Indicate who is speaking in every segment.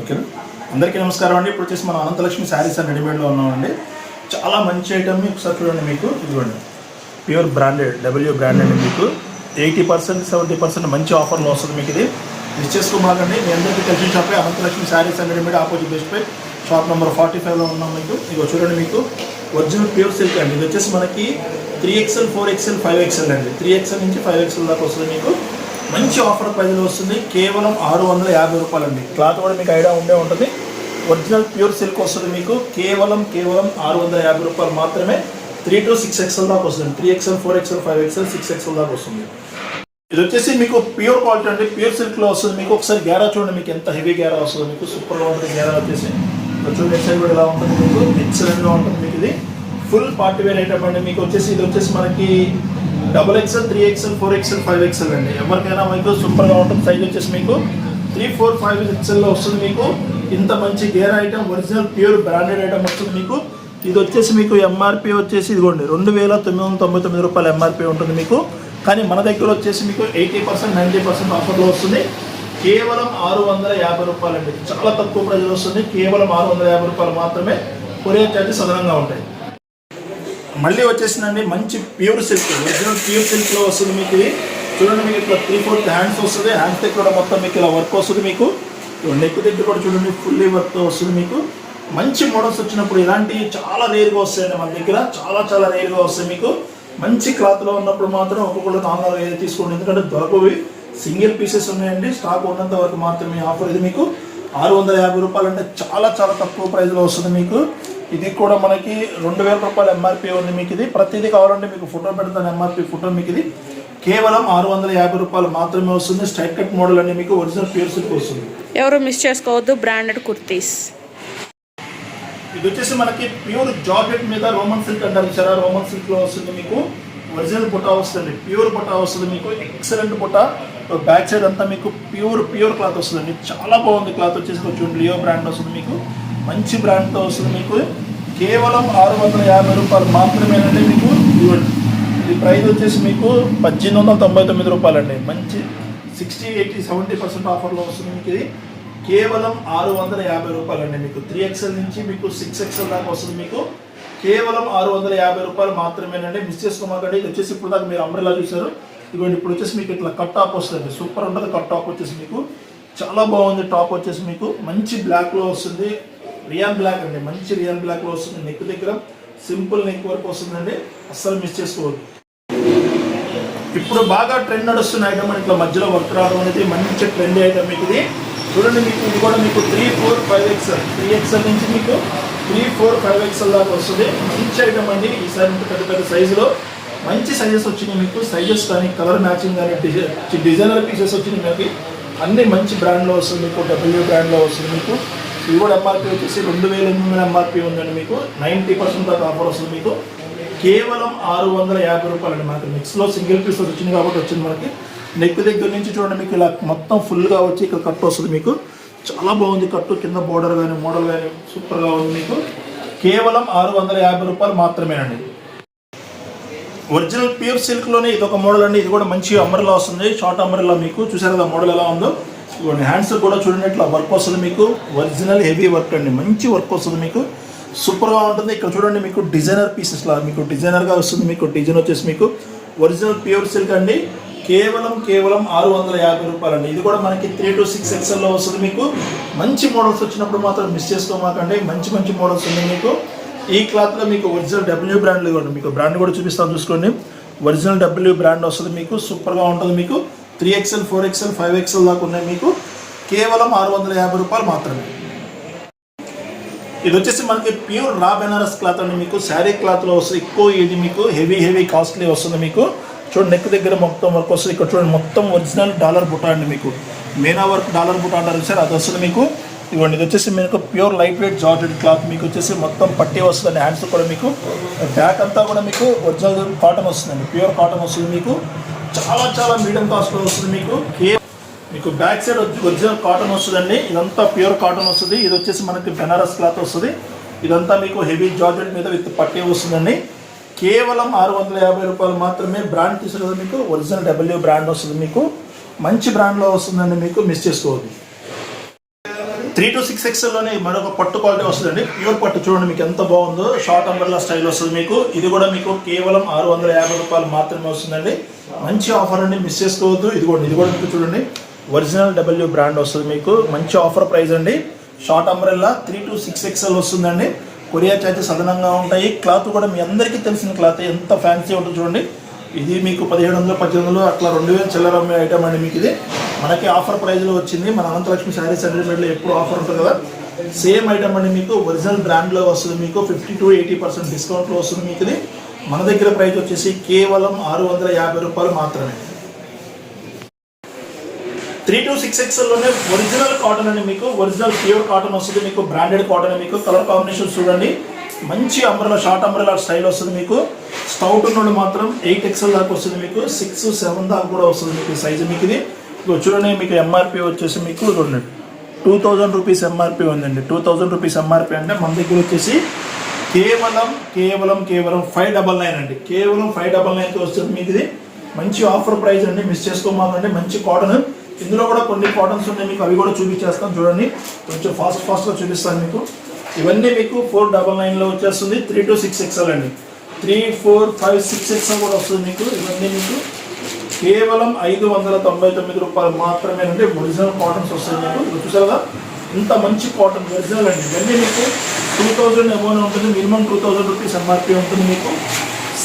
Speaker 1: ఓకేనా? అందరికీ నమస్కారం అండి. ఇప్పుడు వచ్చేసి మనం అనంతలక్ష్మి శారీస్ అండ్ రెడీమేడ్లో ఉన్నామండి. చాలా మంచి ఐటమ్ ఒకసారి చూడండి మీకు. ఇదిగోండి. ప్యూర్ బ్రాండెడ్ డబ్ల్యూ బ్రాండెడ్ మీకు. ఎయిటీ పర్సెంట్ సెవెంటీ పర్సెంట్ మంచి ఆఫర్లో వస్తుంది మీకు ఇది. మిస్ చేసుకోమాకండి. మీ అందరికీ తెలిసిన షాపే Ananthalakshmi sarees and readymade opposite best pi. Shop number forty ఫైవ్లో ఉన్నాం మీకు. ఇగో చూడండి మీకు. ఒరిజినల్ ప్యూర్ సిల్క్ అండి. ఇది వచ్చేసి మనకి three XL four XL five XL అండి. త్రీ ఎక్స్ఎల్ నుంచి ఫైవ్ ఎక్స్ఎల్ దాకా వస్తుంది మీకు. మంచి ఆఫర్ ప్రైజ్లో వస్తుంది. కేవలం ఆరు వందల యాభై రూపాయలండి. క్లాత్ కూడా మీకు ఐడియా ఉండే ఉంటుంది. ఒరిజినల్ ప్యూర్ సిల్క్ వస్తుంది మీకు. కేవలం కేవలం ఆరు వందల యాభై రూపాయలు మాత్రమే త్రీ టు సిక్స్ ఎక్స్ఎల్ దాకా వస్తుంది. Three XL four XL five XL six XL దాకా వస్తుంది. ఇది వచ్చేసి మీకు ప్యూర్ క్వాలిటీ అండి. ప్యూర్ సిల్క్లో వస్తుంది మీకు. ఒకసారి గ్యారా చూడండి మీకు ఎంత హెవీ గ్యారా వస్తుంది మీకు. సూపర్గా ఉంటుంది గ్యారా వచ్చేసి. చూడండి కూడా ఎలా ఉంటుంది మీకు. ఎక్సలెంట్గా ఉంటుంది మీకు ఇది. ఫుల్ పార్టీ వేర్ ఐటమ్ అండి. మీకు వచ్చేసి ఇది వచ్చేసి మనకి double XL three XL four XL five XL అండి. ఎవరికైనా మీకు సూపర్గా ఉంటుంది. సైజ్ వచ్చేసి మీకు త్రీ ఫోర్ ఫైవ్ ఎక్సెల్లో వస్తుంది మీకు. ఇంత మంచి gear item original pure branded item వస్తుంది మీకు. ఇది వచ్చేసి మీకు ఎంఆర్పి వచ్చేసి ఇదిగోండి రెండు వేల తొమ్మిది వందల తొంభై తొమ్మిది రూపాయలు ఎంఆర్పి ఉంటుంది మీకు. కానీ మన దగ్గర వచ్చేసి మీకు ఎయిటీ పర్సెంట్ నైంటీ పర్సెంట్ ఆఫర్లో వస్తుంది. కేవలం ఆరు వందల యాభై రూపాయలు అండి చాలా తక్కువ ప్రజలు వస్తుంది. కేవలం ఆరు వందల యాభై రూపాయలు మాత్రమే కొరియర్ ఛార్జెస్ అదనంగా ఉంటాయి. మళ్ళీ వచ్చేసిందండి మంచి ప్యూర్ సిల్క్ ఒరిజినల్ ప్యూర్ సిల్క్లో వస్తుంది మీకు ఇది. చూడండి మీకు ఇట్లా త్రీ ఫోర్త్ హ్యాండ్స్ వస్తుంది. హ్యాండ్స్ దగ్గర కూడా మొత్తం మీకు ఇలా వర్క్ వస్తుంది మీకు. నెక్ దగ్గర కూడా చూడండి ఫుల్లీ వర్క్తో వస్తుంది మీకు. మంచి మోడల్స్ వచ్చినప్పుడు ఇలాంటివి చాలా రేర్గా వస్తాయండి మన దగ్గర. చాలా చాలా రేర్గా వస్తాయి మీకు. మంచి క్లాత్లో ఉన్నప్పుడు మాత్రం ఒక్కొక్కళ్ళు నాలుగు ఏది తీసుకోండి. ఎందుకంటే దొరకవి. సింగిల్ పీసెస్ ఉన్నాయండి. స్టాక్ ఉన్నంత వరకు మాత్రమే ఆఫర్ ఇది మీకు. ఆరు వందల యాభై రూపాయలు అంటే చాలా చాలా తక్కువ ప్రైస్లో వస్తుంది మీకు. ఇది కూడా మనకి రెండు వేల రూపాయల ఎంఆర్పి ఉంది మీకు ఇది. ప్రతిదీ కావాలంటే మీకు ఫోటో పెడతాను ఎంఆర్పి ఫోటో మీకు ఇది. కేవలం ఆరు వందల యాభై రూపాయలు మాత్రమే వస్తుంది. స్ట్రైట్ కట్ మోడల్ అని మీకు ఒరిజినల్ ప్యూర్ సిల్క్ వస్తుంది.
Speaker 2: ఎవరు మిస్ చేసుకోవద్దు బ్రాండెడ్ కుర్తీస్.
Speaker 1: ఇది వచ్చేసి మనకి ప్యూర్ జార్జెట్ మీద రోమన్ సిల్క్ అంటారు సరే రోమన్ సిల్క్లో వస్తుంది మీకు ఒరిజినల్ బుట్ట వస్తుంది. ప్యూర్ బుట్ట వస్తుంది మీకు. ఎక్సలెంట్ బుట్ట బ్యాక్ సైడ్ అంతా మీకు ప్యూర్ ప్యూర్ క్లాత్ వస్తుంది చాలా బాగుంది క్లాత్ వచ్చేసి. కొంచెం లియో బ్రాండ్ వస్తుంది మీకు. మంచి బ్రాండ్తో వస్తుంది మీకు. కేవలం ఆరు వందల యాభై రూపాయలు మాత్రమేనండి మీకు. ఇవ్వండి. ఈ ప్రైస్ వచ్చేసి మీకు పద్దెనిమిది వందల తొంభై తొమ్మిది రూపాయలండి. మంచి సిక్స్టీ ఎయిటీ సెవెంటీ పర్సెంట్ ఆఫర్లో వస్తుంది మీకు ఇది. కేవలం ఆరు వందల యాభై రూపాయలండి మీకు. త్రీ ఎక్స్ఎల్ నుంచి మీకు సిక్స్ ఎక్స్ఎల్ దాకా వస్తుంది మీకు. కేవలం ఆరు వందల యాభై రూపాయలు మాత్రమేనండి. మిస్ చేసుకోమాకండి. ఇది వచ్చేసి ఇప్పుడు దాకా మీరు అంబ్రెలా చూసారు ఇదిగోండి ఇప్పుడు వచ్చేసి మీకు ఇట్లా కట్ టాప్ వస్తుంది సూపర్ ఉంటుంది కట్ టాప్ వచ్చేసి మీకు. చాలా బాగుంది టాప్ వచ్చేసి మీకు. మంచి బ్లాక్లో వస్తుంది. రియాన్ బ్లాక్ అండి. మంచి రియాన్ బ్లాక్లో వస్తుంది. నెక్ దగ్గర సింపుల్ నెక్ వరకు వస్తుందండి. అస్సలు మిస్ చేసుకోవద్దు. ఇప్పుడు బాగా ట్రెండ్ నడుస్తున్న ఐటమ్ ఇట్లా మధ్యలో వర్క్ రావడం అనేది మంచి ట్రెండ్ ఐటమ్ మీకు ఇది. చూడండి మీకు ఇది కూడా మీకు three four five XL three XL నుంచి మీకు త్రీ ఫోర్ ఫైవ్ ఎక్స్ఎల్ దాకా వస్తుంది. మంచి ఐటమ్ అండి. ఈసారి ఇంత పెద్ద పెద్ద సైజులో మంచి సైజెస్ వచ్చినాయి మీకు. సైజెస్ కానీ కలర్ మ్యాచింగ్ కానీ డిజైన్ డిజైనర్ పీసెస్ వచ్చినాయి మీకు. అన్ని మంచి బ్రాండ్లో వస్తుంది మీకు. డబ్ల్యూ బ్రాండ్లో వస్తుంది మీకు. ఇది కూడా ఎంఆర్పీ వచ్చేసి రెండు వేల ఎనిమిది వందల ఎంఆర్పీ ఉందండి మీకు. నైంటీ పర్సెంట్ దాకా ఆఫర్ వస్తుంది మీకు. కేవలం ఆరు వందల యాభై రూపాయలు అండి మనకి మిక్స్లో సింగిల్ పీస్ వచ్చింది కాబట్టి వచ్చింది మనకి. నెక్ దగ్గర నుంచి చూడండి మీకు ఇలా మొత్తం ఫుల్గా వచ్చి ఇక్కడ కట్ వస్తుంది మీకు. చాలా బాగుంది కట్టు కింద బోర్డర్ కానీ మోడల్ కానీ సూపర్గా ఉంది మీకు. కేవలం ఆరు వందల యాభై రూపాయలు మాత్రమేనండి. ఒరిజినల్ ప్యూర్ సిల్క్లోనే ఇది ఒక మోడల్ అండి. ఇది కూడా మంచి అమరలా వస్తుంది. షార్ట్ అమరలా మీకు. చూసారు కదా మోడల్ ఎలా ఉందో? ఇదిగోండి హ్యాండ్స్ కూడా చూడండి ఇట్లా వర్క్ వస్తుంది మీకు. ఒరిజినల్ హెవీ వర్క్ అండి. మంచి వర్క్ వస్తుంది మీకు. సూపర్గా ఉంటుంది. ఇక్కడ చూడండి మీకు డిజైనర్ పీసెస్ లా మీకు డిజైనర్గా వస్తుంది మీకు. డిజైన్ వచ్చేసి మీకు ఒరిజినల్ ప్యూర్ సిల్క్ అండి. కేవలం కేవలం ఆరు వందల యాభై రూపాయలు అండి ఇది కూడా మనకి త్రీ టు సిక్స్ ఎక్స్ఎల్లో వస్తుంది మీకు. మంచి మోడల్స్ వచ్చినప్పుడు మాత్రం మిస్ చేసుకోమాకండి. మంచి మంచి మోడల్స్ ఉన్నాయి మీకు. ఈ క్లాత్లో మీకు ఒరిజినల్ డబ్ల్యూ బ్రాండ్లు కూడా మీకు బ్రాండ్ కూడా చూపిస్తాను చూసుకోండి. ఒరిజినల్ డబ్ల్యూ బ్రాండ్ వస్తుంది మీకు. సూపర్గా ఉంటుంది మీకు. Three XL four XL five XL దాకా ఉన్నాయి మీకు. కేవలం ఆరు వందల యాభై రూపాయలు మాత్రమే. ఇది వచ్చేసి మనకి ప్యూర్ రా బెనారస్ క్లాత్ అండి మీకు. శారీ క్లాత్లో వస్తుంది. ఎక్కువ ఇది మీకు. హెవీ హెవీ కాస్ట్లీ వస్తుంది మీకు. చూడండి నెక్ దగ్గర మొత్తం వర్క్ వస్తుంది. ఇక్కడ చూడండి మొత్తం ఒరిజినల్ డాలర్ బుటా అండి మీకు. మేనా వర్క్ డాలర్ బుటా అంటారు సార్ అది వస్తుంది మీకు. ఇవ్వండి ఇది వచ్చేసి మీకు pure light weight georgette cloth మీకు వచ్చేసి మొత్తం పట్టి వస్తుంది హ్యాండ్స్ కూడా మీకు. బ్యాక్ అంతా కూడా మీకు ఒరిజినల్ కాటన్ వస్తుందండి. ప్యూర్ కాటన్ వస్తుంది మీకు. చాలా చాలా మీడియం కాస్ట్లో వస్తుంది మీకు. మీకు బ్యాక్ సైడ్ వచ్చి ఒరిజినల్ కాటన్ వస్తుందండి. ఇదంతా ప్యూర్ కాటన్ వస్తుంది. ఇది వచ్చేసి మనకి బెనారస్ క్లాత్ వస్తుంది. ఇదంతా మీకు హెవీ జార్జెట్ మీద విత్ పట్టే వస్తుందండి. కేవలం ఆరు వందల యాభై రూపాయలు మాత్రమే బ్రాండ్ తీసుకున్నది మీకు. ఒరిజినల్ డబ్ల్యూ బ్రాండ్ వస్తుంది మీకు. మంచి బ్రాండ్లో వస్తుందండి మీకు. మిస్ చేసుకోవద్దు. త్రీ టు సిక్స్ ఎక్స్ఎల్లోనే మరొక పట్టు క్వాలిటీ వస్తుందండి. ప్యూర్ పట్టు చూడండి మీకు ఎంత బాగుందో. షార్ట్ అంబర్లా స్టైల్ వస్తుంది మీకు. ఇది కూడా మీకు కేవలం ఆరు వందల యాభై రూపాయలు మాత్రమే వస్తుందండి. మంచి ఆఫర్ అండి మిస్ చేసుకోవద్దు. ఇదిగోండి ఇది కూడా మీకు చూడండి. ఒరిజినల్ డబ్ల్యూ బ్రాండ్ వస్తుంది మీకు. మంచి ఆఫర్ ప్రైస్ అండి. Short umbrella three to six XL వస్తుందండి. కొరియా చార్జెస్ అదనంగా ఉంటాయి. క్లాత్ కూడా మీ అందరికీ తెలిసిన క్లాత్ ఎంత ఫ్యాన్సీ ఉంటుంది చూడండి. ఇది మీకు పదిహేడు వందలు పద్దెనిమిది వందలు అట్లా రెండు వేలు చిల్లర అమ్మే ఐటమ్ అండి మీకు ఇది. మనకి ఆఫర్ ప్రైస్లో వచ్చింది. మన అనంతలక్ష్మి శారీస్ సెంటర్లో ఎప్పుడు ఆఫర్ ఉంటుంది కదా. సేమ్ ఐటమ్ అండి మీకు. ఒరిజినల్ బ్రాండ్లో వస్తుంది మీకు. ఫిఫ్టీ టు ఎయిటీ పర్సెంట్ డిస్కౌంట్లో వస్తుంది మీకు ఇది. మన దగ్గర ప్రైస్ వచ్చేసి కేవలం ఆరు వందల యాభై రూపాయలు మాత్రమే. త్రీ టు సిక్స్ ఎక్స్ఎల్లోనే ఒరిజినల్ కాటన్ అని మీకు ఒరిజినల్ ప్యూర్ కాటన్ వస్తుంది మీకు బ్రాండెడ్ కాటన్ మీకు కలర్ కాంబినేషన్ చూడండి. మంచి అంబ్రెలా షార్ట్ అంబ్రెలా స్టైల్ వస్తుంది మీకు. స్టౌట్ ఉన్నోడు మాత్రం ఎయిట్ ఎక్స్ఎల్ దాకా వస్తుంది మీకు. సిక్స్ సెవెన్ దాకా కూడా వస్తుంది మీకు సైజు మీకు ఇది. చూడండి మీకు ఎంఆర్పి వచ్చేసి మీకు చూడండి. టూ థౌజండ్ రూపీస్ ఎంఆర్పి ఉందండి. టూ థౌజండ్ రూపీస్ ఎంఆర్పి అంటే మన దగ్గర వచ్చేసి కేవలం కేవలం కేవలం ఫైవ్ డబల్ నైన్ అండి. కేవలం ఫైవ్ డబల్ నైన్కి వస్తుంది మీకు ఇది మంచి ఆఫర్ ప్రైస్ అండి. మిస్ చేసుకోమాలండి మంచి కాటన్ ఇందులో కూడా కొన్ని కాటన్స్ ఉన్నాయి. మీకు అవి కూడా చూపించేస్తాను. చూడండి. కొంచెం ఫాస్ట్ ఫాస్ట్గా చూపిస్తాను మీకు. ఇవన్నీ మీకు ఫోర్ డబల్ నైన్లో వచ్చేస్తుంది. త్రీ టు సిక్స్ ఎక్స్ఎల్ అండి. Three four five six XL కూడా వస్తుంది మీకు. ఇవన్నీ మీకు కేవలం ఐదు వందల తొంభై తొమ్మిది రూపాయలు మాత్రమే అంటే ఒరిజినల్ కాటన్స్ వస్తాయి మీకు. ఇప్పుడు చూసారా ఇంత మంచి కాటన్ ఒరిజినల్ అండి. ఇవన్నీ మీకు టూ థౌజండ్ అమౌంట్ ఉంటుంది minimum two thousand rupees MRP ఉంటుంది మీకు.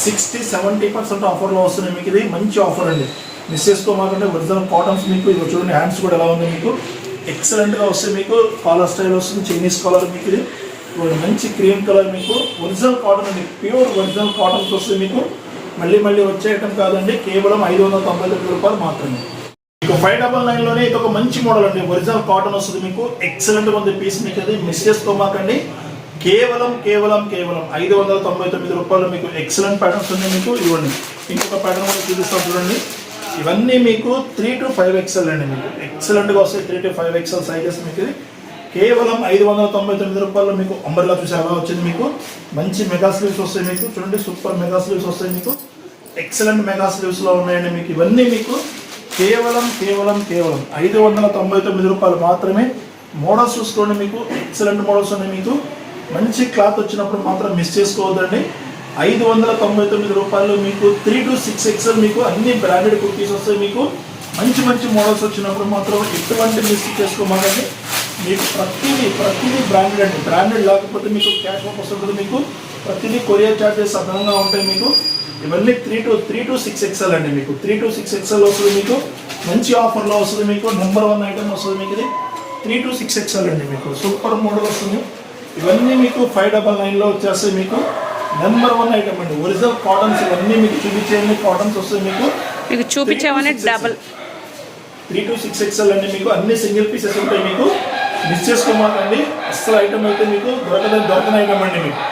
Speaker 1: సిక్స్టీ సెవెంటీ పర్సెంట్ ఆఫర్లో వస్తుంది మీకు ఇది. మంచి ఆఫర్ అండి. మిస్ చేసుకోమాకంటే ఒరిజినల్ కాటన్స్ మీకు ఇది చూడండి హ్యాండ్స్ కూడా ఎలా ఉంది మీకు. ఎక్సలెంట్గా వస్తుంది మీకు. కాలర్ స్టైల్ వస్తుంది చైనీస్ కాలర్ మీకు ఇది. మంచి క్రీమ్ కలర్ మీకు. ఒరిజినల్ కాటన్ అండి. ప్యూర్ ఒరిజినల్ కాటన్స్ వస్తుంది మీకు. మళ్ళీ మళ్ళీ వచ్చే ఐటమ్ కాదండి. కేవలం ఐదు వందల తొంభై తొమ్మిది రూపాయలు మాత్రమే. మీకు ఫైవ్ డబల్ నైన్లోనే ఇది ఒక మంచి మోడల్ అండి. ఒరిజినల్ కాటన్ వస్తుంది మీకు. ఎక్సలెంట్ ఉంది పీస్ మీకు అది మిస్ చేసుకోమాకండి కేవలం కేవలం కేవలం ఐదు వందల తొంభై తొమ్మిది రూపాయలు మీకు ఎక్సలెంట్ ప్యాటర్న్స్ ఉన్నాయి మీకు. ఇవ్వండి. ఇంకొక ప్యాటర్న్ కూడా చూపిస్తాం చూడండి. ఇవన్నీ మీకు త్రీ టు ఫైవ్ ఎక్సెల్ అండి మీకు. ఎక్సలెంట్గా వస్తాయి three to five XL sizes మీకు ఇది. కేవలం ఐదు వందల తొంభై తొమ్మిది రూపాయలు మీకు అంబర్లా చూసి అలా వచ్చింది మీకు? మంచి మెగా స్లీవ్స్ వస్తాయి మీకు. చూడండి సూపర్ మెగా స్లీవ్స్ వస్తాయి మీకు. ఎక్సలెంట్ మెగా స్లీవ్స్లో ఉన్నాయండి మీకు. ఇవన్నీ మీకు కేవలం కేవలం కేవలం ఐదు వందల తొంభై తొమ్మిది రూపాయలు మాత్రమే మోడల్స్ చూసుకోండి మీకు ఎక్సలెంట్ మోడల్స్ ఉన్నాయి మీకు. మంచి క్లాత్ వచ్చినప్పుడు మాత్రం మిస్ చేసుకోవద్దండి. ఐదు వందల తొంభై తొమ్మిది రూపాయలు మీకు త్రీ టు సిక్స్ ఎక్స్ఎల్ మీకు అన్ని బ్రాండెడ్ కుర్తీస్ వస్తాయి మీకు. మంచి మంచి మోడల్స్ వచ్చినప్పుడు మాత్రం ఎటువంటి మిస్ చేసుకోమాకండి. మీకు ప్రతిదీ ప్రతిదీ బ్రాండెడ్ అండి. బ్రాండెడ్ లేకపోతే మీకు క్యాష్ వాపస్ ఉంటుంది మీకు. ప్రతిదీ కొరియర్ చార్జెస్ అదనంగా ఉంటాయి మీకు. ఇవన్నీ three to three to six XL అండి మీకు. త్రీ టు సిక్స్ ఎక్స్ఎల్ వస్తుంది మీకు. మంచి ఆఫర్లో వస్తుంది మీకు. నెంబర్ వన్ ఐటమ్ వస్తుంది మీకు ఇది. త్రీ టు సిక్స్ ఎక్స్ఎల్ అండి మీకు. సూపర్ మోడల్ వస్తుంది. ఇవన్నీ మీకు ఫైవ్ డబల్ నైన్లో వచ్చేస్తాయి మీకు. నెంబర్ వన్ ఐటమ్ అండి ఒరిజినల్ కాటన్స్ ఇవన్నీ మీకు చూపించేయండి కాటన్స్ వస్తాయి మీకు.
Speaker 2: మీకు చూపించామని double
Speaker 1: three to six XL అండి మీకు అన్ని సింగిల్ పీసెస్ ఉంటాయి మీకు. మిస్ చేసుకోమాకండి అస్సలు ఐటమ్ అయితే మీకు దొరకదని దొరకని ఐటమ్ అండి మీకు.